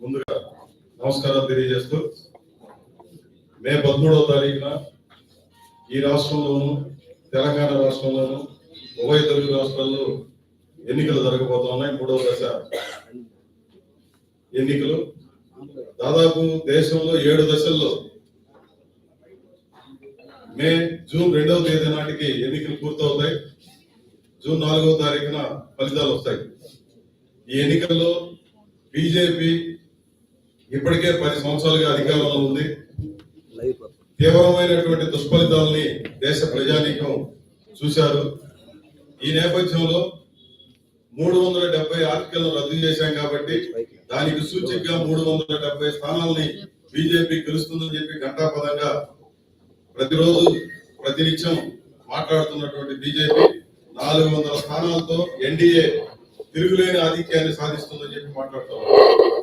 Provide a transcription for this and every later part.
ముందుగా నమస్కారాలు తెలియజేస్తూ మే పదమూడవ తారీఖున ఈ రాష్ట్రంలోను తెలంగాణ రాష్ట్రంలోను ఉభయ తెలుగు రాష్ట్రాల్లో ఎన్నికలు జరగబోతున్నాయి మూడవ దశ ఎన్నికలు. దాదాపు దేశంలో ఏడు దశల్లో మే జూన్ రెండవ తేదీ నాటికి ఎన్నికలు పూర్తవుతాయి. జూన్ నాలుగవ తారీఖున ఫలితాలు వస్తాయి. ఈ ఎన్నికల్లో బీజేపీ ఇప్పటికే పది సంవత్సరాలుగా అధికారంలో ఉంది. తీవ్రమైనటువంటి దుష్ఫలితాలని దేశ ప్రజానీకం చూశారు. ఈ నేపథ్యంలో మూడు వందల డెబ్బై ఆర్టికల్ను రద్దు చేశాం కాబట్టి దానికి సూచికగా మూడు వందల డెబ్బై స్థానాలని బీజేపీ గెలుస్తుందని చెప్పి ఘంటాపదంగా ప్రతిరోజు ప్రతినిత్యం మాట్లాడుతున్నటువంటి బీజేపీ నాలుగు వందల స్థానాలతో ఎన్డీఏ తిరుగులేని ఆధిక్యాన్ని సాధిస్తుందని చెప్పి మాట్లాడుతున్నారు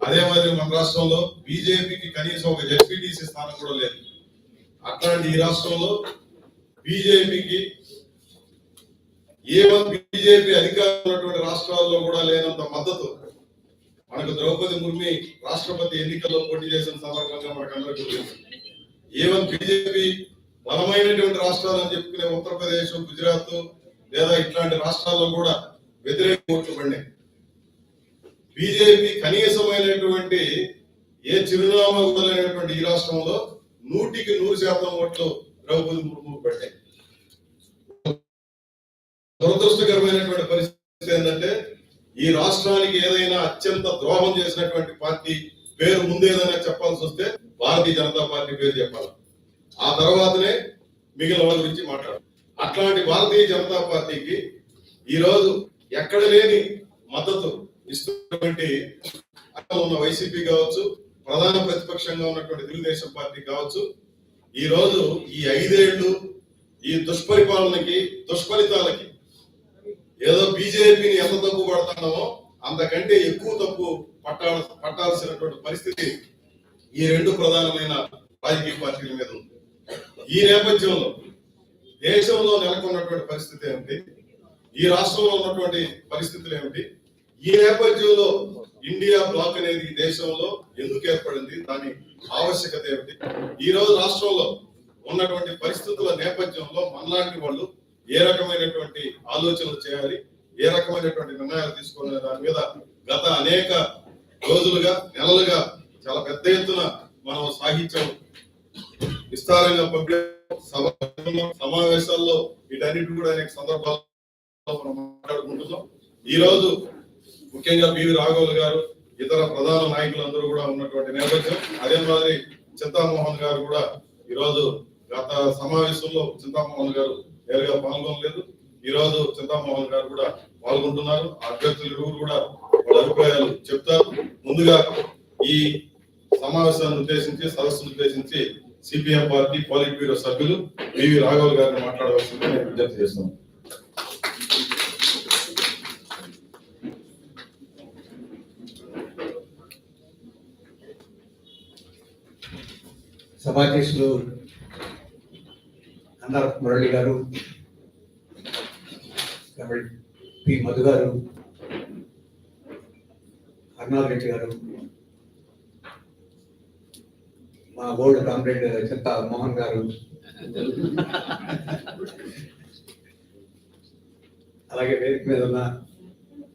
అదే మాదిరి మన రాష్ట్రంలో బీజేపీకి కనీసం ఒక జెడ్పీటీసీ స్థానం కూడా లేదు. అట్లాంటి ఈ రాష్ట్రంలో బీజేపీకి ఏ బీజేపీ అధికారులు ఉన్నటువంటి రాష్ట్రాల్లో కూడా లేనంత మద్దతు మనకు ద్రౌపది ముర్మి రాష్ట్రపతి ఎన్నికల్లో పోటీ చేసిన సందర్భంగా మనకు అందరికీ తెలుసు. ఈవెన్ బీజేపీ బలమైనటువంటి రాష్ట్రాలు అని చెప్పుకునే ఉత్తరప్రదేశ్ గుజరాత్ లేదా ఇట్లాంటి రాష్ట్రాల్లో కూడా వ్యతిరేక ఓట్లు పడినాయి. బీజేపీ కనీసమైనటువంటి ఏ చిరునామా కూడా లేనటువంటి ఈ రాష్ట్రంలో నూటికి నూరు శాతం ఓట్లు ద్రౌపది ముర్ము పడ్డాయి. దురదృష్టకరమైనటువంటి పరిస్థితి ఏంటంటే ఈ రాష్ట్రానికి ఏదైనా అత్యంత ద్రోహం చేసినటువంటి పార్టీ పేరు ముందు ఏదైనా చెప్పాల్సి వస్తే భారతీయ జనతా పార్టీ పేరు చెప్పాలి. ఆ తర్వాతనే మిగిలిన వాళ్ళ గురించి మాట్లాడు అట్లాంటి భారతీయ జనతా పార్టీకి ఈ రోజు ఎక్కడ లేని మద్దతు ఇస్తున్నటువంటి అక్కడ ఉన్న వైసీపీ కావచ్చు ప్రధాన ప్రతిపక్షంగా ఉన్నటువంటి తెలుగుదేశం పార్టీ కావచ్చు ఈ రోజు ఈ ఐదేళ్ళు ఈ దుష్పరిపాలనకి దుష్ఫలితాలకి ఏదో బీజేపీని ఎంత తప్పు పడుతున్నామో అంతకంటే ఎక్కువ తప్పు పట్టాల పట్టాల్సినటువంటి పరిస్థితి ఈ రెండు ప్రధానమైన రాజకీయ పార్టీల మీద ఉంది. ఈ నేపథ్యంలో దేశంలో నెలకొన్నటువంటి పరిస్థితి ఏమిటి? ఈ రాష్ట్రంలో ఉన్నటువంటి పరిస్థితులు ఏమిటి? ఈ నేపథ్యంలో ఇండియా బ్లాక్ అనేది ఈ దేశంలో ఎందుకు ఏర్పడింది? దాని ఆవశ్యకత ఏమిటి? ఈ రోజు రాష్ట్రంలో ఉన్నటువంటి పరిస్థితుల నేపథ్యంలో మనలాంటి వాళ్ళు ఏ రకమైనటువంటి ఆలోచనలు చేయాలి? ఏ రకమైనటువంటి నిర్ణయాలు తీసుకోవాలనే దాని మీద గత అనేక రోజులుగా నెలలుగా చాలా పెద్ద ఎత్తున మనం సాహిత్యం విస్తారంగా పంపించాం సభ సమావేశాల్లో వీటన్నిటి కూడా అనేక సందర్భాల్లో మనం మాట్లాడుకుంటున్నాం. ఈ రోజు ముఖ్యంగా బివి రాఘవులు గారు ఇతర ప్రధాన నాయకులందరూ కూడా ఉన్నటువంటి నేపథ్యం. అదే మాదిరి చింతామోహన్ గారు కూడా ఈ రోజు గత సమావేశంలో చింతామోహన్ గారు నేరుగా పాల్గొనలేదు. ఈ రోజు చింతామోహన్ గారు కూడా పాల్గొంటున్నారు. అభ్యర్థులు ఇరువురు కూడా వాళ్ళ అభిప్రాయాలు చెప్తారు. ముందుగా ఈ సమావేశాన్ని ఉద్దేశించి సదస్సును ఉద్దేశించి సిపిఎం పార్టీ పాలిట్ బ్యూరో సభ్యులు బివి రాఘవులు గారిని మాట్లాడవలసిందని విజ్ఞప్తి చేస్తున్నాను. సభాధ్యక్షులు అన్నారు మురళి గారు కాబట్టి పి మధు గారు అర్నాథ్ రెడ్డి గారు మా బోర్డు కామ్రేడ్ చింత మోహన్ గారు అలాగే వేదిక మీద ఉన్న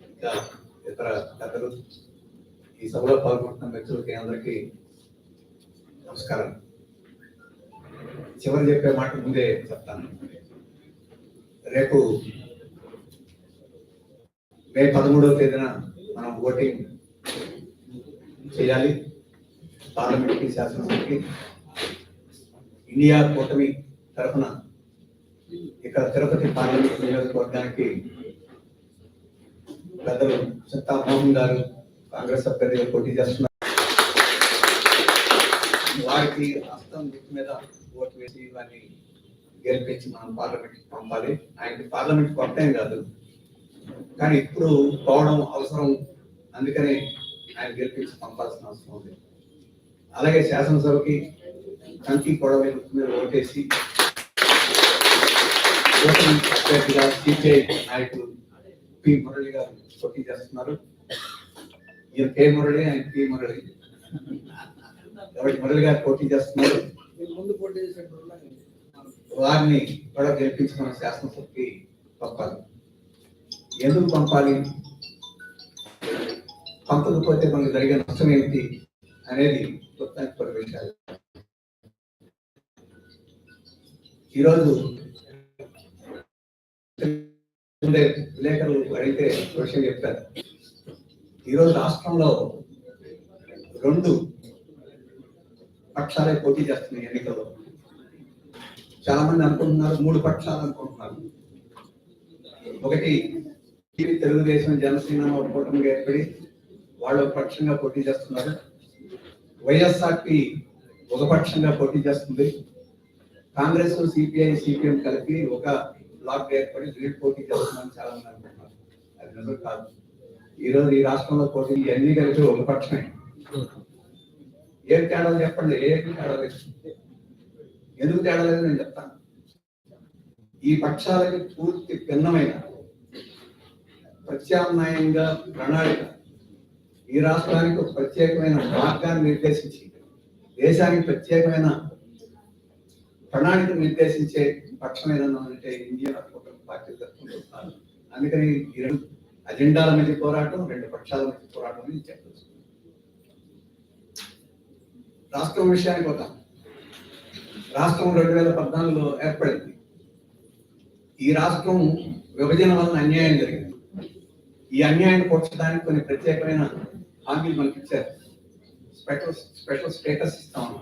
ఇంకా ఇతర పెద్దలు ఈ సభలో పాల్గొంటున్న మిత్రులకి అందరికీ నమస్కారం. చివరి చెప్పే మాట ముందే చెప్తాను. రేపు మే పదమూడవ తేదీన మనం ఓటింగ్ చేయాలి. పార్లమెంట్కి శాసనసభకి. ఇండియా కూటమి తరఫున ఇక్కడ తిరుపతి పార్లమెంట్ నియోజకవర్గానికి పెద్దలు సత్తామోహన్ గారు కాంగ్రెస్ అభ్యర్థిగా పోటీ చేస్తున్నారు. వారికి హస్తం గుర్తు మీద ఓటు వేసి వారిని గెలిపించి మనం పార్లమెంట్ పంపాలి. ఆయనకి పార్లమెంట్ కొత్త కాదు. కానీ ఇప్పుడు పోవడం అవసరం. అందుకని ఆయన గెలిపించి పంపాల్సిన అవసరం ఉంది. అలాగే శాసనసభకి కంకి పొడవైన గుర్తు మీద ఓటేసి అభ్యర్థిగా సిపిఐ నాయకులు పి. మురళి గారు పోటీ చేస్తున్నారు. ఈయన కే. మురళి ఆయన పి. మురళి. కాబట్టి మురళి గారు పోటీ చేస్తున్నారు? ముందు పోటీ చేసినప్పుడు వారిని కూడా గెలిపించుకున్న శాసనసభకి పంపాలి. ఎందుకు పంపాలి? పంపకపోతే మనకు జరిగే నష్టం ఏమిటి అనేది మొత్తానికి పరిగణించాలి. ఈరోజు విలేకరులు అడిగితే విషయం చెప్పారు. ఈరోజు రాష్ట్రంలో రెండు పక్షాలే పోటీ చేస్తున్నాయి ఎన్నికల్లో. చాలా మంది అనుకుంటున్నారు మూడు పక్షాలు అనుకుంటున్నారు. ఒకటి తెలుగుదేశం జనసేన ఒక కూటమిగా ఏర్పడి వాళ్ళు ఒక పక్షంగా పోటీ చేస్తున్నారు. వైఎస్ఆర్పి ఒక పక్షంగా పోటీ చేస్తుంది. కాంగ్రెస్ సిపిఐ సిపిఎం కలిపి ఒక బ్లాక్ ఏర్పడి గ్రీడ్ పోటీ చేస్తున్నారని చాలా మంది అనుకుంటున్నారు. అది నిజం కాదు. ఈ రోజు ఈ రాష్ట్రంలో పోటీ అన్ని కలిపి ఒక పక్షమే. ఏ తేడా చెప్పండి? ఏ తేడా ఎందుకు తేడా లేదు నేను చెప్తాను. ఈ పక్షాలకి పూర్తి భిన్నమైన ప్రత్యామ్నాయంగా ప్రణాళిక ఈ రాష్ట్రానికి ఒక ప్రత్యేకమైన మార్గాన్ని నిర్దేశించి దేశానికి ప్రత్యేకమైన ప్రణాళిక నిర్దేశించే పక్షం అంటే ఇండియన్ అపోకల్ పార్టీ తరఫున అందుకని ఈ రెండు అజెండాల మధ్య పోరాటం రెండు పక్షాల మధ్య పోరాటం అని చెప్పచ్చు. రాష్ట్రం విషయానికి వద్దాం. రాష్ట్రం రెండు వేల పద్నాలుగులో ఏర్పడింది. ఈ రాష్ట్రం విభజన వలన అన్యాయం జరిగింది. ఈ అన్యాయాన్ని పోర్చడానికి కొన్ని ప్రత్యేకమైన హామీలు మనకి ఇచ్చారు స్పెషల్ స్పెషల్ స్టేటస్ ఇస్తాం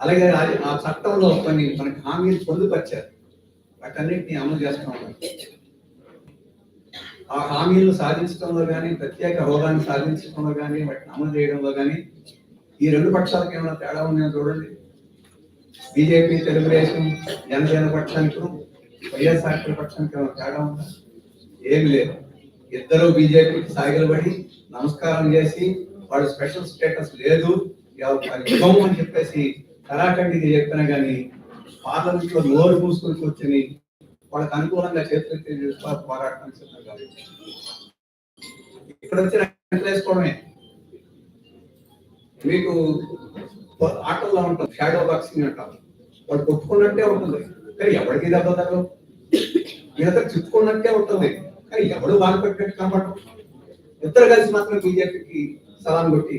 అలాగే ఆ- ఆ చట్టంలో కొన్ని మనకి హామీలు పొందుపరిచారు. వాటన్నిటిని అమలు చేస్తా ఉన్నారు ఆ హామీలను సాధించడంలో కానీ ప్రత్యేక హోదాన్ని సాధించడంలో కానీ వాటిని అమలు చేయడంలో కానీ ఈ రెండు పక్షాలకు ఏమైనా తేడా ఉందని చూడండి. బీజేపీ తెలుగుదేశం జనసేన పక్షానికి వైఎస్ఆర్ పక్షానికి ఏమైనా తేడా ఉందా? ఏమి లేదు. ఇద్దరు బీజేపీకి సాగిలబడి నమస్కారం చేసి వాడు స్పెషల్ స్టేటస్ లేదు. ఎవ- అని చెప్పేసి కళాఖండికి చెప్పినా కానీ పార్లమెంట్లో నోరు మూసుకొని కూర్చొని వాళ్ళకి అనుకూలంగా చేతులు నిలుస్తా పోరాటానికి ఇక్కడ వచ్చి వేసుకోవడమే మీకు ఆటల్లో ఉంటుంది షాడో బాక్సింగ్ అంటాం వాడు కొట్టుకున్నట్టే ఉంటుంది. కానీ ఎవరికి దెబ్బ తగ్గదు ఈయనతో చిక్కుకున్నట్టే ఉంటుంది. కానీ ఎవడు బాధ పెట్టినట్టు కాబట్టి ఇద్దరు కలిసి మాత్రం బీజేపీకి సలాం కొట్టి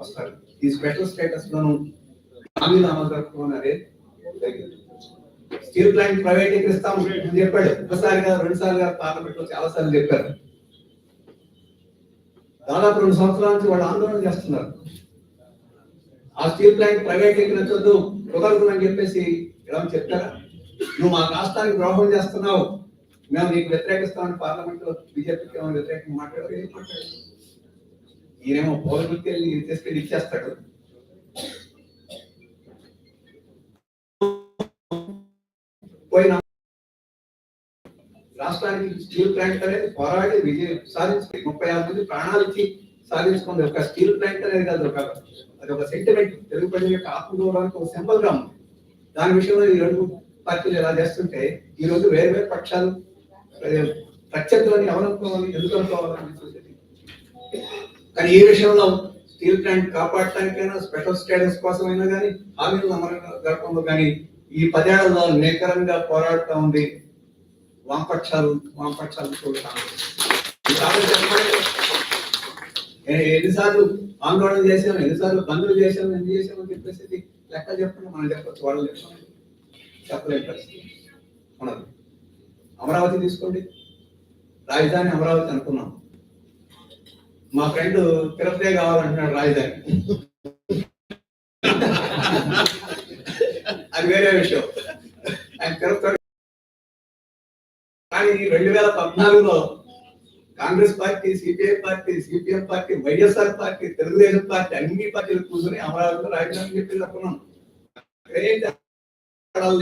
వస్తారు. ఈ స్పెషల్ స్టేటస్ లోను హామీలు అమలు జరుపుకున్నదే స్టీల్ ప్లాంట్ ప్రైవేటీకరిస్తాం అని చెప్పాడు. ఒకసారిగా రెండు సార్లుగా పార్లమెంట్లో చాలా సార్లు చెప్పారు. దాదాపు రెండు సంవత్సరాల నుంచి వాళ్ళు ఆందోళన చేస్తున్నారు. ఆ స్టీల్ ప్లాంట్ ప్రైవేటీకరించొద్దు కుదరదు అని చెప్పేసి ఇలా చెప్తారా? నువ్వు మా రాష్ట్రానికి ద్రోహం చేస్తున్నావు. మేము నీకు వ్యతిరేకిస్తామని పార్లమెంట్లో బీజేపీకి ఏమైనా వ్యతిరేకంగా మాట్లాడారు ఏం మాట్లాడారు ఈయనేమో పౌరవృత్తి తీసుకెళ్ళి ఇచ్చేస్తాడు. పోయిన రాష్ట్రానికి స్టీల్ ప్లాంట్ అనేది పోరాడి విజయం సాధించి ముప్పై ఆరు మంది ప్రాణాలు ఇచ్చి సాధించుకుంది. ఒక స్టీల్ ప్లాంట్ అనేది కాదు ఒక అది ఒక సెంటిమెంట్ తెలుగు ప్రజల యొక్క ఆత్మగౌరవానికి ఒక సింబల్గా ఉంది. దాని విషయంలో ఈ రెండు పార్టీలు ఎలా చేస్తుంటే ఈ రోజు వేరు వేరు పక్షాలు ప్రత్యర్థులని ఎవరనుకోవాలి ఎందుకు అనుకోవాలని చూసేది కానీ ఈ విషయంలో స్టీల్ ప్లాంట్ కాపాడటానికైనా స్పెషల్ స్టేటస్ కోసమైనా కానీ హామీలు అమలు జరపడంలో కానీ ఈ పదేళ్ళలో నికరంగా పోరాడుతూ ఉంది వామపక్షాలు వామపక్షాలు చూడటం ఎన్నిసార్లు ఆందోళన చేశాను ఎన్నిసార్లు బంధువులు చేశాను ఎన్ని చేశామని అని చెప్పేసి లెక్క చెప్పండి మనం చెప్పచ్చు వాళ్ళు చెప్పండి. చెప్పలేని పరిస్థితి మనది అమరావతి తీసుకోండి. రాజధాని అమరావతి అనుకున్నాం. మా ఫ్రెండ్ తిరుపతే కావాలంటున్నాడు రాజధాని. అది వేరే విషయం. ఆయన తిరుపతి కానీ రెండు వేల పద్నాలుగులో Congress party CPI party CPM party YSR party Telugu Desam party అన్ని పార్టీలు కూర్చొని అమరావతిలో రాజధాని చెప్పి అనుకున్నాం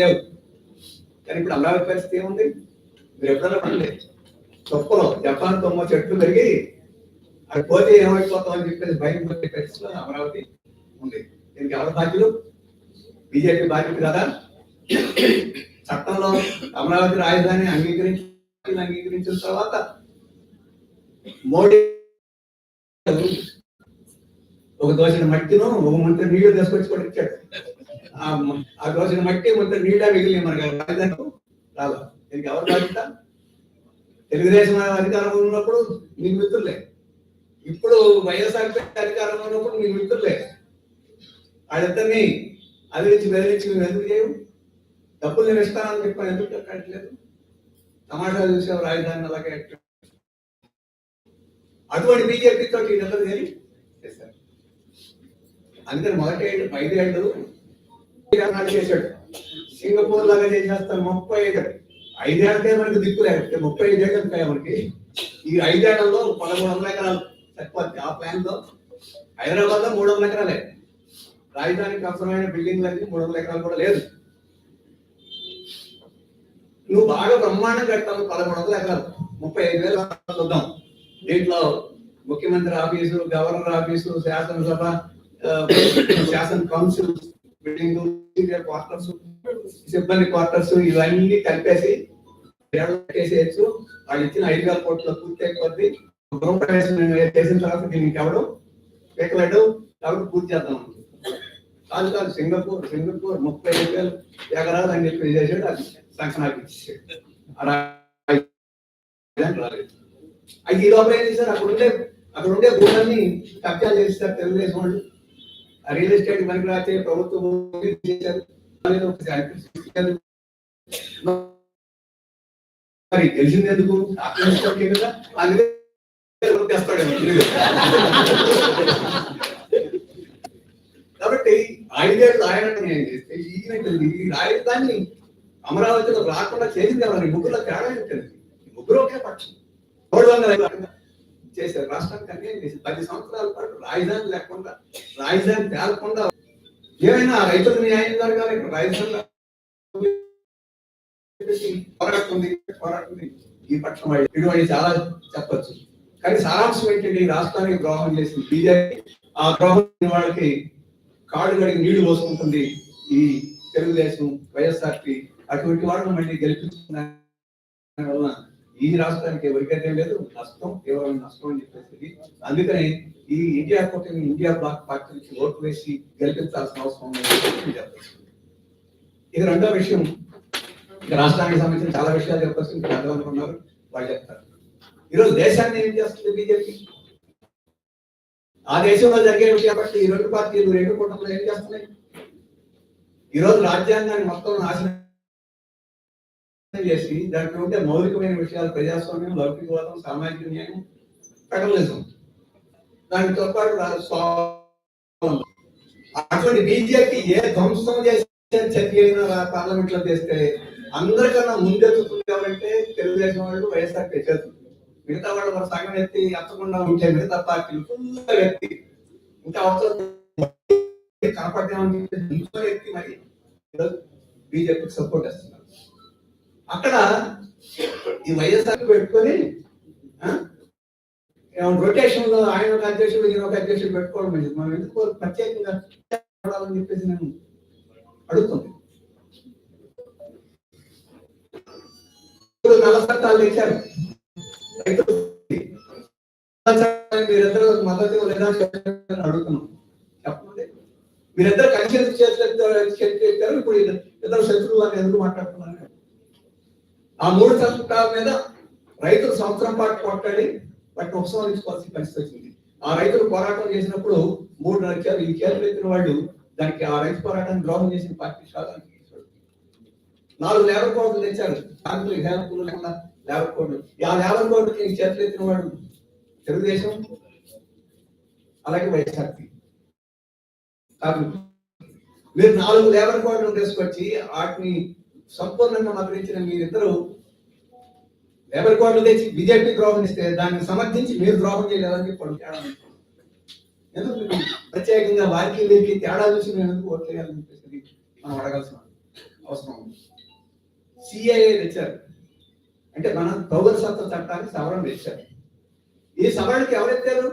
లేవు. కానీ ఇప్పుడు అమరావతి పరిస్థితి ఏముంది? మీరు ఎప్పుడైనా పడలే తొప్పలో జపాన్ తొమ్మ చెట్లు పెరిగి అది పోతే ఏమైపోతాం అని చెప్పేసి భయం పడే పరిస్థితిలో అమరావతి ఉంది. దీనికి ఎవరి బాధ్యులు? బీజేపీ బాధ్యత కదా. చట్టంలో అమరావతి రాజధాని అంగీకరించి అంగీకరించిన తర్వాత మోడీ ఒక దోసిన మట్టిను ఒక ముంత నీళ్ళు తీసుకొచ్చి కూడా ఇచ్చాడు. ఆ దోసిన మట్టి ముంత నీళ్ళ మిగిలిన మనకి రాజధాని రాలా. దీనికి ఎవరు బాధ్యత? తెలుగుదేశం అధికారంలో ఉన్నప్పుడు మీకు మిత్రులే ఇప్పుడు వైఎస్ఆర్ అధికారంలో ఉన్నప్పుడు మీకు మిత్రులే వాళ్ళిద్దరిని అదిరించి బెదిరించి మేము ఎందుకు చేయము? డబ్బులు నేను ఇస్తానని చెప్పాను ఎందుకు కట్టలేదు తమాషా చూసావు రాజధాని అలాగే అటువంటి బీజేపీ తోటి నెలలు కానీ చేశారు అందుకని మొదటి ఐదేళ్ళు నాడు చేశాడు. సింగపూర్ లాగా చేసేస్తాను ముప్పై ఐదు. ఐదేళ్ళకే మనకి దిక్కు లేకపోతే ముప్పై ఐదు ఉంటాయి మనకి. ఈ ఐదేళ్ళలో పదమూడు వందల ఎకరాలు తక్కువ ఆ ప్లాన్లో హైదరాబాద్లో మూడు వందల ఎకరాలే. రాజధానికి అవసరమైన బిల్డింగ్లన్నీ మూడు వందల ఎకరాలు కూడా లేదు. నువ్వు బాగా బ్రహ్మాండం కట్టావు పదమూడు వందల ఎకరాలు. ముప్పై ఐదు వేల చూద్దాం దీంట్లో ముఖ్యమంత్రి ఆఫీసు గవర్నర్ ఆఫీసు శాసనసభ శాసన కౌన్సిల్ బిల్డింగ్ క్వార్టర్స్ సిబ్బంది క్వార్టర్స్ ఇవన్నీ కలిపేసి చేసేయచ్చు వాళ్ళు ఇచ్చిన ఐదు వేల కోట్ల పూర్తి అయిపోద్ది గృహప్రవేశం చేసిన తర్వాత దీనికి ఎవడు ఎక్కలేడు కాబట్టి పూర్తి చేద్దాం కాదు కాదు సింగపూర్ సింగపూర్ ముప్పై ఐదు వేలు ఎకరాలు అని చెప్పి చేసాడు అది సంకనాకి ఇచ్చేసాడు రాలేదు అయితే ఈ లోపల ఏం చేశారు. అక్కడ ఉండే అక్కడ ఉండే భూములన్నీ కబ్జా చేస్తారు తెలుగుదేశం వాళ్ళు. ఆ రియల్ ఎస్టేట్ మనకి రాతే ప్రభుత్వం మరి తెలిసింది ఎందుకు? ఆక్రమించుకోవట్లే కదా? అందుకే కాబట్టి ఐదేళ్ళు ఆయన ఏం ఈ రాజధాని అమరావతిలో రాకుండా చేసింది ఎవరు? ముగ్గురులో తేడా ఏంటండి ముగ్గురు ఒకే పక్షం. మూడు వందల చేశారు. రాష్ట్రానికి అన్యాయం పది సంవత్సరాల పాటు రాజధాని లేకుండా రాజధాని తేలకుండా ఏమైనా రైతులకు న్యాయం జరగాలి? ఇక్కడ రాజధానిలో పోరాడుతుంది పోరాడుతుంది. ఈ పక్షం వాళ్ళు ఇటువంటి చాలా చెప్పొచ్చు. కానీ సారాంశం ఏంటంటే రాష్ట్రానికి ద్రోహం చేసింది బీజేపీ. ఆ ద్రోహం వాళ్ళకి కాడు గడికి నీళ్ళు పోసుకుంటుంది ఈ తెలుగుదేశం వైఎస్ఆర్పి అటువంటి వాళ్ళని మళ్ళీ గెలిపించుకున్న వలన ఈ రాష్ట్రానికి ఎవరికైతే లేదు నష్టం కేవలం నష్టం అని చెప్పేసి. అందుకని ఈ ఇండియా కూటమి ఇండియా బ్లాక్ పార్టీ నుంచి ఓటు వేసి గెలిపించాల్సిన అవసరం ఇది రెండో విషయం రాష్ట్రానికి సంబంధించిన చాలా విషయాలు చెప్పాల్సి ఇంకా అర్థమనుకున్నారు వాళ్ళు చెప్తారు. ఈరోజు దేశాన్ని ఏం చేస్తుంది బీజేపీ? ఆ దేశంలో జరిగే విషయాలు బట్టి ఈ రెండు పార్టీలు రెండు కూటమిలు ఏం చేస్తున్నాయి? ఈరోజు రాజ్యాంగాన్ని మొత్తం నాశనం చేసి దాంట్లో ఉంటే మౌలికమైన విషయాలు ప్రజాస్వామ్యం లౌకికవాదం సామాజిక న్యాయం ఫెడరలిజం దానితో పాటు అటువంటి బీజేపీ ఏ ధ్వంసం చేసే చర్య అయినా పార్లమెంట్లో చేస్తే అందరికన్నా ముందెత్తుతుంది ఎవరంటే తెలుగుదేశం వాళ్ళు వైఎస్ఆర్ చేస్తుంది మిగతా వాళ్ళు మన సగం ఎత్తి ఎత్తకుండా ఉంటే మిగతా పార్టీలు ఫుల్ వ్యక్తి ఇంకా అవసరం కనపడ్డామని ఎత్తి మరి బీజేపీకి సపోర్ట్ చేస్తున్నారు. అక్కడ ఈ వైఎస్ఆర్ పెట్టుకొని రొటేషన్లో ఆయన ఒక అధ్యక్షుడు ఈయన ఒక అధ్యక్షుడు పెట్టుకోవడం లేదు. మనం ఎందుకు ప్రత్యేకంగా చూడాలని చెప్పేసి నేను అడుగుతుంది నల్ల చట్టాలు తెచ్చారు. రైతులు మద్దతు లేదా అడుగుతున్నాం. చెప్పండి. మీరిద్దరు కలిసి ఎందుకు చేస్తారు ఇప్పుడు ఇద్దరు శత్రువులు అని ఎందుకు మాట్లాడుతున్నారు? ఆ మూడు చట్టాల మీద రైతులు సంవత్సరం పాటు కొట్టాడి వాటిని ఉపసంహరించుకోవాల్సిన పరిస్థితి వచ్చింది. ఆ రైతులు పోరాటం చేసినప్పుడు మూడు లక్షలు ఈ చేతులు ఎత్తిన వాళ్ళు దానికి ఆ రైతు పోరాటాన్ని ద్రోహం చేసిన పార్టీ చాలా నాలుగు లేబర్ కోడ్లు తెచ్చారు. బ్యాంకులు హేమకులు లేకుండా లేబర్ కోడ్లు. ఆ లేబర్ కోడ్లకి ఈ చేతులు ఎత్తిన వాడు తెలుగుదేశం అలాగే వైఎస్ఆర్పి కాదు. మీరు నాలుగు లేబర్ కోడ్లు తీసుకొచ్చి వాటిని సంపూర్ణంగా మద్దతించిన మీరిద్దరూ లేబర్ కోర్టు తెచ్చి బీజేపీ ద్రోహం ఇస్తే దాన్ని సమర్థించి మీరు ద్రోహం చేయలేదని చెప్పి వాళ్ళు తేడా ఎందుకు? ప్రత్యేకంగా వారికి వీరికి తేడా చూసి మేము ఎందుకు ఓట్లు వేయాలని చెప్పేసి మనం అడగాల్సిన అవసరం ఉంది. సిఐఏ తెచ్చారు. అంటే మన పౌరసత్వ చట్టానికి సవరణ తెచ్చారు. ఈ సవరణకి ఎవరెత్తారు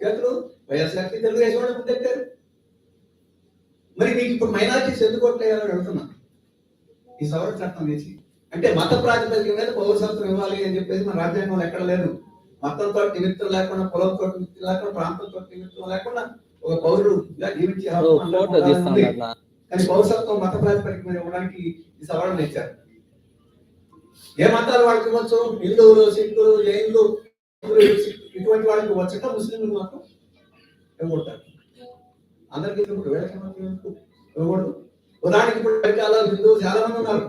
చేతులు? వైఎస్ఆర్సీ తెలుగుదేశం వాళ్ళు ముందెత్తారు మరి మీకు ఇప్పుడు మైనార్టీస్ ఎందుకు ఓట్లు వేయాలని అడుగుతున్నాను? ఈ సవరణ చట్టం వేసి. అంటే మత ప్రాతిపదిక మీద పౌరసత్వం ఇవ్వాలి అని చెప్పేసి మన రాజ్యాంగంలో ఎక్కడ లేదు. మతంతో నిమిత్తం లేకుండా కులంతో నిమిత్తం లేకుండా ప్రాంతంతో నిమిత్తం లేకుండా ఒక పౌరుడుగా జీవించే కానీ పౌరసత్వం మత ప్రాతిపదిక మీద ఇవ్వడానికి ఈ సవరణ ఇచ్చారు. ఏ మతాలు వాళ్ళకి ఇవ్వచ్చు? హిందువులు సిక్కులు జైన్లు ఇటువంటి వాళ్ళకి వచ్చట ముస్లింలు మాత్రం ఇవ్వకూడదు. అందరికీ వీళ్ళకి ఇవ్వకూడదు. ఉదాహరణకి ఇప్పుడు అమెరికాలో హిందువులు చాలా మంది ఉన్నారు.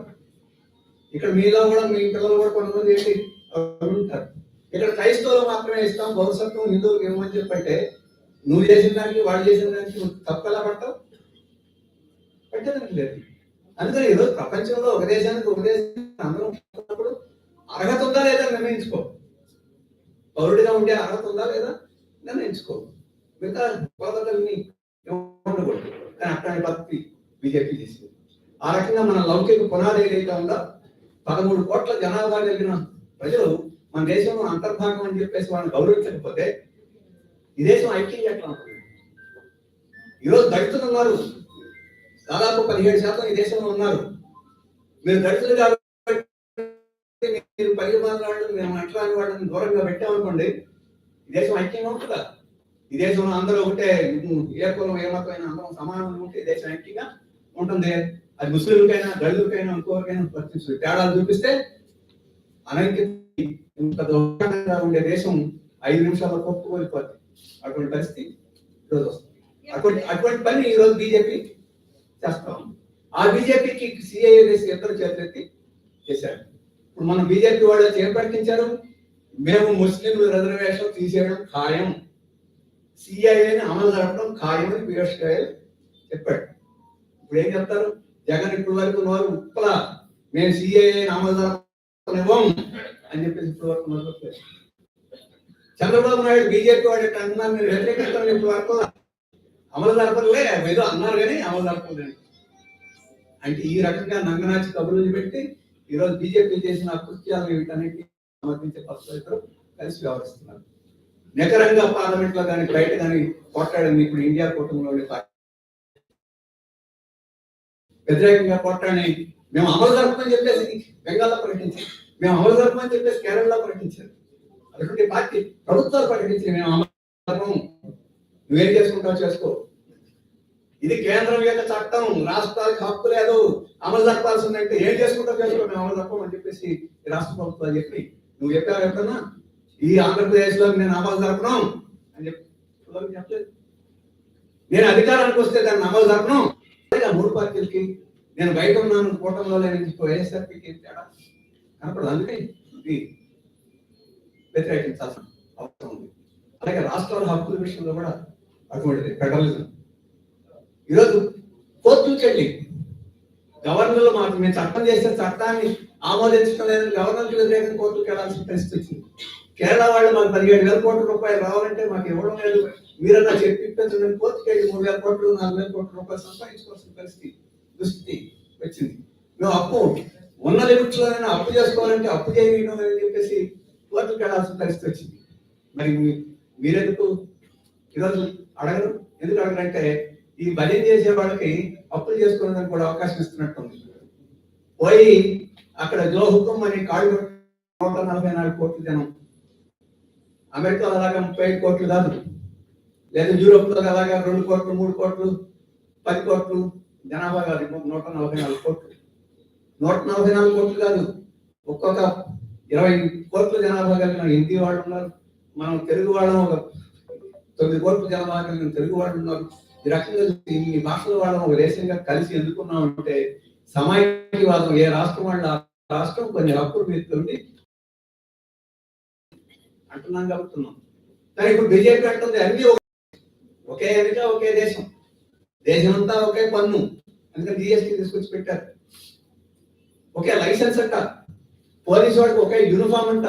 ఇక్కడ మీలో కూడా మీ పిల్లలు కూడా కొంతమంది ఏంటి? ఉంటారు. ఇక్కడ క్రైస్తవులు మాత్రమే ఇస్తాం పౌరసత్వం హిందువులకు ఏమని చెప్పంటే నువ్వు చేసిన దానికి వాళ్ళు చేసిన దానికి నువ్వు తప్పు ఎలా పడతావు? పెట్టడానికి లేదు అందుకని ఈరోజు ప్రపంచంలో ఒక దేశానికి ఒక దేశానికి అందరం అర్హత ఉందా లేదా నిర్ణయించుకో. పౌరుడిగా ఉండే అర్హత ఉందా లేదా నిర్ణయించుకో. మిగతా పద్ధతుల్ని ఉండకూడదు. కానీ అట్లాంటి భక్తి బీజేపీ చేసింది ఆ రకంగా మన లౌకిక పునాది ఏదైతే ఉందో పదమూడు కోట్ల జనాభా కలిగిన ప్రజలు మన దేశంలో అంతర్భాగం అని చెప్పేసి వాళ్ళని గౌరవించకపోతే ఈ దేశం ఐక్యంగా ఎట్లా ఈరోజు దళితులు ఉన్నారు. దాదాపు పదిహేడు శాతం ఈ దేశంలో ఉన్నారు. మీరు దళితులు కాబట్టి మీరు పైకి వాళ్ళు మేము అట్లాంటి వాళ్ళని దూరంగా పెట్టామనుకోండి ఈ దేశం ఐక్యంగా ఉంటుందా? ఈ దేశంలో అందరూ ఒకటే ఏ కులం ఏ మతమైన అందరం సమానంగా ఉంటే ఈ దేశం ఐక్యంగా ఉంటుంది. అది ముస్లింలకైనా దళితులకైనా ఇంకోరికైనా వర్తిస్తుంది తేడాలు చూపిస్తే అనైక్యత ఉండే దేశం ఐదు నిమిషాల కొట్టుకోలిపోతుంది అటువంటి పరిస్థితి ఈరోజు వస్తుంది. అటువంటి అటువంటి పని ఈరోజు బీజేపీ చేస్తాం ఆ బీజేపీకి సిఐ వేసి ఇద్దరు చేతులెత్తి చేశారు. ఇప్పుడు మన బీజేపీ వాళ్ళు ఏం ప్రకటించారు? మేము ముస్లింలు రిజర్వేషన్ తీసేయడం ఖాయం. సిఐఏని అమలు జరపడం ఖాయం అని పీయూష్ గోయల్ చెప్పాడు. ఇప్పుడు ఏం చెప్తారు? జగన్ ఇప్పటి వరకు నోరు ఉప్పల మేము సిఐఏని అమలు అని చెప్పేసి ఇప్పటి వరకు చంద్రబాబు నాయుడు బీజేపీ వాడు ఎట్లా అన్నారు మీరు వ్యతిరేకిస్తారని ఇప్పటి వరకు అమలు జరపలే ఏదో అన్నారు కానీ అమలు జరపలేదు అంటే ఈ రకంగా నంగనాచి కబుర్లు పెట్టి ఈరోజు బీజేపీ చేసిన కృత్యాలను వీటన్నిటి సమర్థించే పరిస్థితులు కలిసి వ్యవహరిస్తున్నారు. నికరంగా పార్లమెంట్లో కానీ బయట కానీ కొట్టాడని ఇప్పుడు ఇండియా కూటమిలోని పార్టీ వ్యతిరేకంగా కొట్టని మేము అమలు జరపమని చెప్పేసి బెంగాల్లో ప్రకటించాం. మేము అమలు జరపమని చెప్పేసి కేరళలో ప్రకటించారు. అటువంటి పార్టీ ప్రభుత్వాలు ప్రకటించి మేము అమలు నువ్వేం చేసుకుంటావు చేసుకో. ఇది కేంద్రం యొక్క చట్టం. రాష్ట్రాలకు హక్కు లేదు. అమలు జరపాల్సిందంటే ఏం చేసుకుంటావు చేసుకో. మేము అమలు జరపమని చెప్పేసి రాష్ట్ర ప్రభుత్వాలు చెప్పి నువ్వు చెప్పావు ఎప్పుడన్నా? ఈ ఆంధ్రప్రదేశ్లో నేను అమలు జరపను అని చెప్పి. చెప్పలేదు నేను అధికారానికి వస్తే దాన్ని అమలు జరపను ఆ మూడు పార్టీలకి నేను బయట ఉన్నాను కూటమిలో లేని వైఎస్ఆర్పీకి తేడా కనపడదు. అందుకే ఇది వ్యతిరేకించాల్సిన అవసరం ఉంది. అలాగే రాష్ట్రాల హక్కుల విషయంలో కూడా అటువంటిది ఫెడరలిజం. ఈరోజు కోర్టుకెళ్ళి గవర్నర్లు మాకు మేము చట్టం చేసే చట్టాన్ని ఆమోదించడం లేదని గవర్నర్కి వ్యతిరేకంగా కోర్టుకు వెళ్ళాల్సిన పరిస్థితి వచ్చింది. కేరళ వాళ్ళు మాకు పదిహేడు వేల కోట్ల రూపాయలు రావాలంటే మాకు ఇవ్వడం లేదు. మీరన్నా చెప్పి కోర్టుకి కోర్టుకు మూడు వేల కోట్లు నాలుగు వేల కోట్ల రూపాయలు సంపాదించుకోవాల్సిన పరిస్థితి దుస్థితి వచ్చింది. మేము అప్పు ఉన్న లిమిట్స్ అప్పు చేసుకోవాలంటే అప్పు చేయడం అని చెప్పేసి కోర్టుకి వెళ్ళాల్సిన పరిస్థితి వచ్చింది. మరి మీరెందుకు ఈరోజు అడగరు? ఎందుకు అడగరంటే ఈ బలి చేసే వాళ్ళకి అప్పులు చేసుకోవడానికి కూడా అవకాశం ఇస్తున్నట్టుంది పోయి అక్కడ జో హుకుం అని కాళ్ళు నూట నలభై నాలుగు కోట్లు జనం. అమెరికాలో అలాగా ముప్పై ఐదు కోట్లు కాదు. లేదా యూరోప్లో అలాగా రెండు కోట్లు మూడు కోట్లు పది కోట్లు జనాభా కాదు నూట నలభై నాలుగు కోట్లు. నూట నలభై నాలుగు కోట్లు కాదు ఒక్కొక్క ఇరవై కోట్ల జనాభా కలిగిన హిందీ వాళ్ళు ఉన్నారు. మనం తెలుగు వాళ్ళం ఒక తొమ్మిది కోట్ల జనాభా కలిగిన తెలుగు వాళ్ళు ఉన్నారు. ఈ రకంగా ఇన్ని భాషల వాళ్ళం ఒక దేశంగా కలిసి ఎందుకున్నాం అంటే సమాజవాదం ఏ రాష్ట్రం వాళ్ళ ఆ రాష్ట్రం కొన్ని హక్కులు మీద అంటున్నాం కాబట్టున్నాం కానీ ఇప్పుడు బీజేపీ అంటుంది అన్ని ఒకే ఎన్నిక ఒకే దేశం. దేశం అంతా ఒకే పన్ను. అందుకని జిఎస్టీ తీసుకొచ్చి పెట్టారు. ఒకే లైసెన్స్ అంట. పోలీసు వాడికి ఒకే యూనిఫామ్ అంట.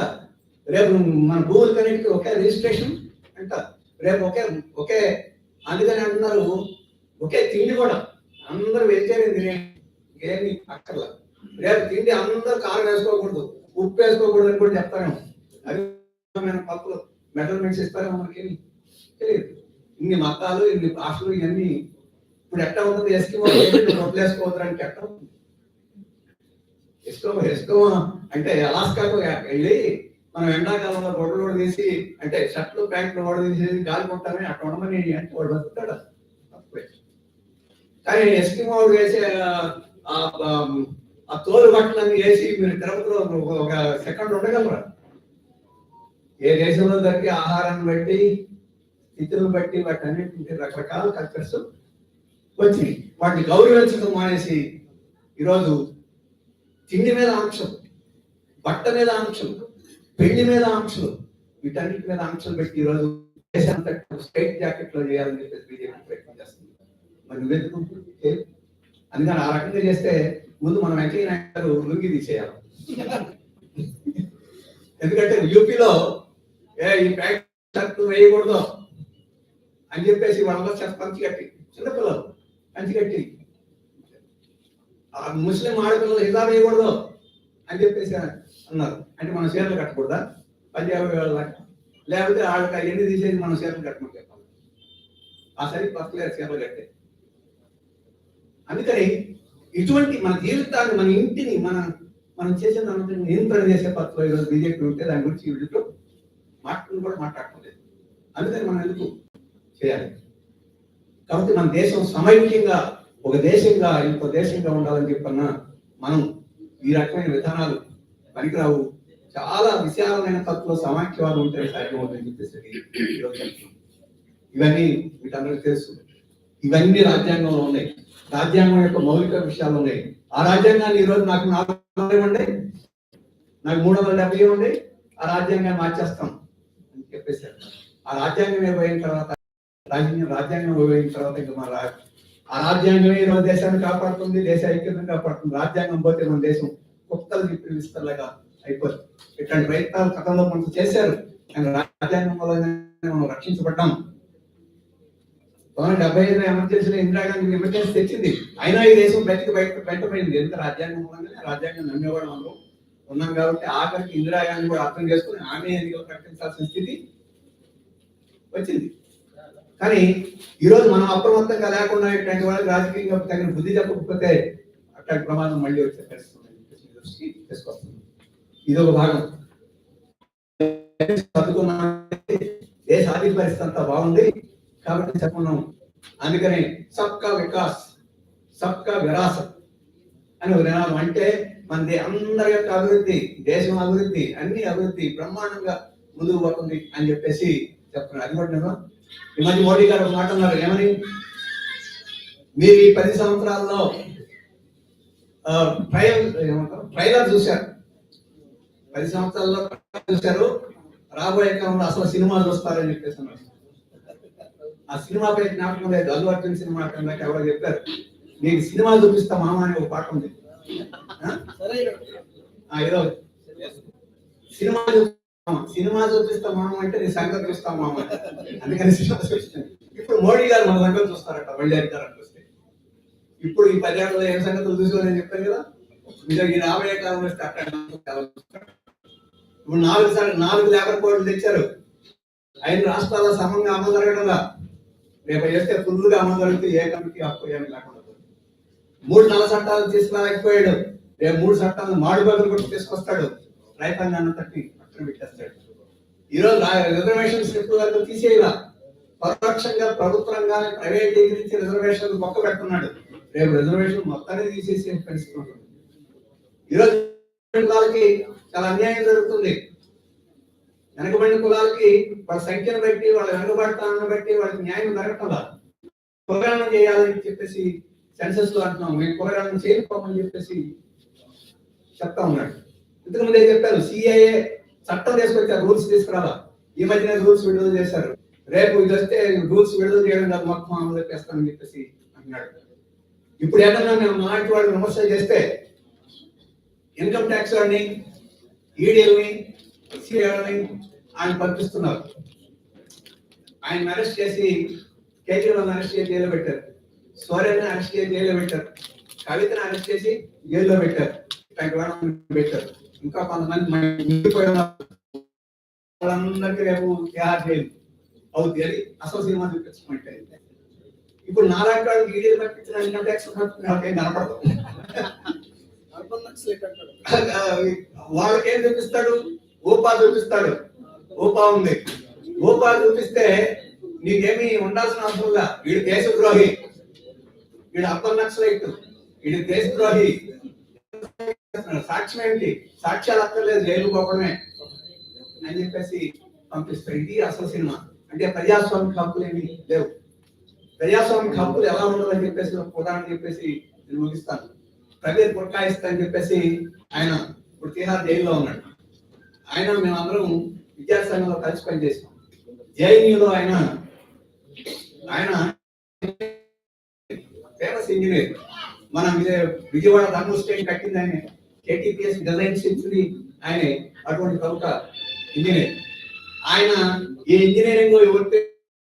రేపు మన భూములు కన్నిటికి ఒకే రిజిస్ట్రేషన్ అంట. రేపు ఒకే ఒకే అందుకని అంటున్నారు. ఒకే తిండి కూడా. అందరూ వెజిటేరియన్ తినేయండి ఏమి అక్కర్లా. రేపు తిండి అందరూ కారం వేసుకోకూడదు. ఉప్పు వేసుకోకూడదు అని కూడా చెప్తారేమో. అది మన పప్పులు మెజర్మెంట్స్ ఇస్తారేమో మనకేమి తెలియదు. ఇన్ని మతాలు ఇన్ని భాషలు ఇవన్నీ ఇప్పుడు ఎట్లా ఉంటుంది? ఎస్కిమో రొట్టెలు అంటే ఎట్లా ఉంటుంది? అంటే అలాస్కాకు వెళ్ళి మనం ఎండాకాలంలో గొడవలు కూడా తీసి అంటే షర్ట్లు ప్యాంట్లు కూడా తీసేసి గాలి కొట్టాలని అట్లా ఉండమని అంటే వాడు బతుకుతాడు. కానీ ఎస్కిమోడు వాడు వేసే ఆ- ఆ- తోలు బట్టలన్నీ వేసి మీరు తిరుపతిలో ఒక- ఒక సెకండ్ ఉండగలరా? ఏ దేశంలో దొరికే ఆహారాన్ని బట్టి స్థితులను బట్టి వాటి అన్నింటి రకరకాల కల్చర్స్ వచ్చి వాటిని గౌరవించడం మానేసి ఈరోజు తిండి మీద ఆంక్షలు బట్ట మీద ఆంక్షలు పెళ్ళి మీద ఆంక్షలు వీటన్నిటి మీద ఆంక్షలు పెట్టి ఈరోజు దేశాంత స్ట్రైట్ జాకెట్లో చేయాలని చెప్పేసి బీజేపీ ప్రయత్నం చేస్తుంది మరి నువ్వెందుకు అందుకని ఆ రకంగా చేస్తే ముందు మనం వెంకయ్య నాయుడు గారు లుంగి తీసేయాలి. ఎందుకంటే యూపీలో ఏ ఈ ప్యాంట్ షర్ట్ వేయకూడదు. అని చెప్పేసి వాళ్ళ పంచి కట్టి చిన్నపిల్లలు పంచి కట్టి ఆ ముస్లిం ఆడపిల్లలు హిజాబ్ వేయకూడదు అని చెప్పేసి అన్నారు. అంటే మనం చీరలు కట్టకూడదా? పంజాబీ వాళ్ళ లేకపోతే వాళ్ళకి అవన్నీ తీసేసి మనం చీరలు కట్టమని చెప్పాలి ఆ సరి పక్కలేదు చీరలు కట్టే. అందుకని ఇటువంటి మన జీవితాన్ని మన ఇంటిని మన మనం చేసే దాని నియంత్రణ చేసే పత్రం ఈరోజు బీజేపీ ఉంటే దాని గురించి వీళ్ళతో మాట్లాడుకుని కూడా మాట్లాడుకోలేదు అందుకని మనం ఎందుకు చేయాలి. కాబట్టి మన దేశం సమైక్యంగా ఒక దేశంగా ఇంకో దేశంగా ఉండాలని చెప్పన్న మనం ఈ రకమైన విధానాలు పనికిరావు. చాలా విశాలమైన తత్వ సమాఖ్యవాదం ఉంటే సాధ్యమవుతుందని చెప్పేసి ఇవన్నీ వీటందరికీ తెలుసు. ఇవన్నీ రాజ్యాంగంలో ఉన్నాయి. రాజ్యాంగం యొక్క మౌలిక విషయాలు ఉన్నాయి. ఆ రాజ్యాంగాన్ని ఈరోజు నాకు నాలుగు ఇవ్వండి. నాకు మూడు వందల డెబ్బై ఇవ్వండి. ఆ రాజ్యాంగాన్ని మార్చేస్తాం అని చెప్పేశారు ఆ రాజ్యాంగం అయిపోయిన తర్వాత రాజ్యాంగం రాజ్యాంగం అయిపోయిన తర్వాత ఇంకా మన ఆ రాజ్యాంగమే ఈరోజు దేశాన్ని కాపాడుతుంది దేశ ఐక్యతను కాపాడుతుంది. రాజ్యాంగం పోతే మన దేశం కుక్కలు తిప్పి విస్తరలాగా అయిపోతుంది. ఇట్లాంటి ప్రయత్నాలు గతంలో మనకు చేశారు. కానీ రాజ్యాంగం వల్ల మనం రక్షించబడ్డాం. పంతొమ్మిది డెబ్బై ఐదు ఎమర్జెన్సీలో ఇందిరాగాంధీ ఎమర్జెన్సీ తెచ్చింది. అయినా ఈ దేశం బయటకు బయట బయటపడింది. ఎంత రాజ్యాంగం మూలంగానే రాజ్యాంగం నమ్మేవాడు మనం ఉన్నాం కాబట్టి ఆఖరికి ఇందిరాగాంధీ కూడా అర్థం చేసుకుని ఆమె ప్రకటించాల్సిన స్థితి వచ్చింది. కానీ ఈరోజు మనం అప్రమత్తంగా లేకుండా ఇట్లాంటి వాళ్ళకి రాజకీయంగా తగిన బుద్ధి చెప్పకపోతే అట్లాంటి ప్రమాదం మళ్ళీ వచ్చే పరిస్థితి తీసుకొస్తుంది. ఇది ఒక భాగం. దేశ ఆధిపరిస్థితి పరిస్థితి అంతా బాగుంది కాబట్టి చెప్పుకున్నాం అందుకని సబ్కా వికాస్ సబ్కా విరాసత్ అని ఒక నినాదం. అంటే మన అందరి యొక్క అభివృద్ధి దేశం అభివృద్ధి అన్ని అభివృద్ధి బ్రహ్మాండంగా ముందుకు పోతుంది అని చెప్పేసి చెప్తున్నారు. అది కూడా నిజం ఈ మధ్య మోడీ గారు ఒక మాట అన్నారు ఏమని? మీరు ఈ పది సంవత్సరాల్లో ట్రయల్ ట్రైలర్ చూశారు. పది సంవత్సరాల్లో చూశారు. రాబోయే కాలంలో అసలు సినిమాలు చూస్తారని చెప్పేసి అన్నారు. ఆ సినిమా పేరు జ్ఞాపకం లేదు. అల్లు అర్జున్ సినిమా అక్కడ ఎవరో చెప్పారు. నీకు సినిమా చూపిస్తా మామ అనే ఒక పాట ఉంది. ఆ? ఏదో సినిమా సినిమా చూపిస్తాం మామ అంటే నీ సంగతి చూస్తాం మామ. అందుకని సినిమా చూపిస్తాను ఇప్పుడు మోడీ గారు మన సంగతి చూస్తారట మళ్ళీ అధికారానికి వస్తే ఇప్పుడు ఈ పర్యాటనలో ఏం సంగతులు చూసుకోవాలని చెప్పాను కదా? ఇంకా ఈ రాబోయే కాలం వస్తే అక్కడ ఇప్పుడు నాలుగు సార్లు నాలుగు లేబర్ కోడ్లు తెచ్చారు. ఐదు రాష్ట్రాల సమంగా అమలు జరగడంలా. రేపు చేస్తే ఫుల్గా అమలు జరిగితే ఏ కమిటీ అప్పు ఏమి లేకుండా మూడు నల్ల చట్టాలు తీసుకురాలేకపోయాడు. రేపు మూడు చట్టాలను మాడు బదులు కూడా తీసుకొస్తాడు. రైతాంగాన్ని తట్టి పెట్టేస్తాడు ఈరోజు రిజర్వేషన్ స్లిప్ దగ్గర తీసేయాల పరోక్షంగా ప్రభుత్వంగానే ప్రైవేట్ నుంచి రిజర్వేషన్ మొక్క పెడుతున్నాడు రేపు రిజర్వేషన్ మొత్తాన్ని తీసేసి పరిస్థితి ఉంటుంది. ఈరోజు కులాలకి చాలా అన్యాయం జరుగుతుంది. వెనకబడిన కులాలకి వాళ్ళ సంఖ్యను బట్టి వాళ్ళ వెనుకబడతాన్ని బట్టి వాళ్ళకి న్యాయం జరగటంలా కులగణన చేయాలని చెప్పేసి సెన్సెస్లో అంటున్నాం. మేము కులగణన చేయకపోమని చెప్పేసి చెప్తా ఉన్నాడు. ఇంతకు ముందే చెప్పారు? సిఐఏ చట్టం తీసుకొచ్చా రూల్స్ తీసుకురాలా? ఈ మధ్యనే రూల్స్ విడుదల చేశారు. రేపు ఇది వస్తే రూల్స్ విడుదల చేయడం కాదు మొత్తం అమలు చేస్తామని చెప్పేసి అన్నాడు. ఇప్పుడు ఏదన్నా మా మాటి వాళ్ళు విమర్శ చేస్తే ఇన్కమ్ ట్యాక్స్ వాడిని ఈడీఎల్ని సిఐని ఆయన పంపిస్తున్నారు. ఆయన అరెస్ట్ చేసి కేజ్రీవాల్ అరెస్ట్ చేసి జైల్లో పెట్టారు. సోరెన్ అరెస్ట్ చేసి జైల్లో పెట్టారు. కవితను అరెస్ట్ చేసి జైల్లో పెట్టారు. పెట్టారు. ఇంకా కొంతమంది మిగిలిపోయిన వాళ్ళందరికీ రేపు తిహార్ జైలు అవుతుంది అది అసలు సినిమా చూపించమంటే. ఇప్పుడు నారాయణ వాళ్ళకి ఈడీలు పంపించిన కనపడదు. వాళ్ళకేం చూపిస్తాడు? ఓపా చూపిస్తాడు. ఓపా ఉంది. ఓపా చూపిస్తే నీకేమి ఉండాల్సిన అవసరం లేదు వీడు దేశద్రోహి. వీడు అప్పర్ నక్సలైట్. వీడు దేశద్రోహి. సాక్ష్యం ఏంటి? సాక్ష్యాలు అక్కర్లేదు జైలు పోవడమే అని చెప్పేసి పంపిస్తారు. ఇది అసలు సినిమా. అంటే ప్రజాస్వామిక హక్కులు ఏమి లేవు. ప్రజాస్వామిక హక్కులు ఎలా ఉండాలని చెప్పేసి ఒక ఉదాహరణ చెప్పేసి నేను ముగిస్తాను. ప్రవీర్ పుట్టాయిస్తా అని చెప్పేసి ఆయన ఇప్పుడు తీహార్ జైల్లో ఉన్నాడు. ఆయన మేమందరం విద్యాసంఘంలో కలిసి పనిచేసాం జేఎన్యూలో ఆయన ఆయన ఫేమస్ ఇంజనీర్ మన విజయవాడ ధర్మ స్టేషన్ కట్టింది ఆయన. కేటీపీఎస్ డిజైన్ సెంచురీ ఆయన అటువంటి ప్రముఖ ఇంజనీర్. ఆయన ఈ ఇంజనీరింగ్ ఎవరితే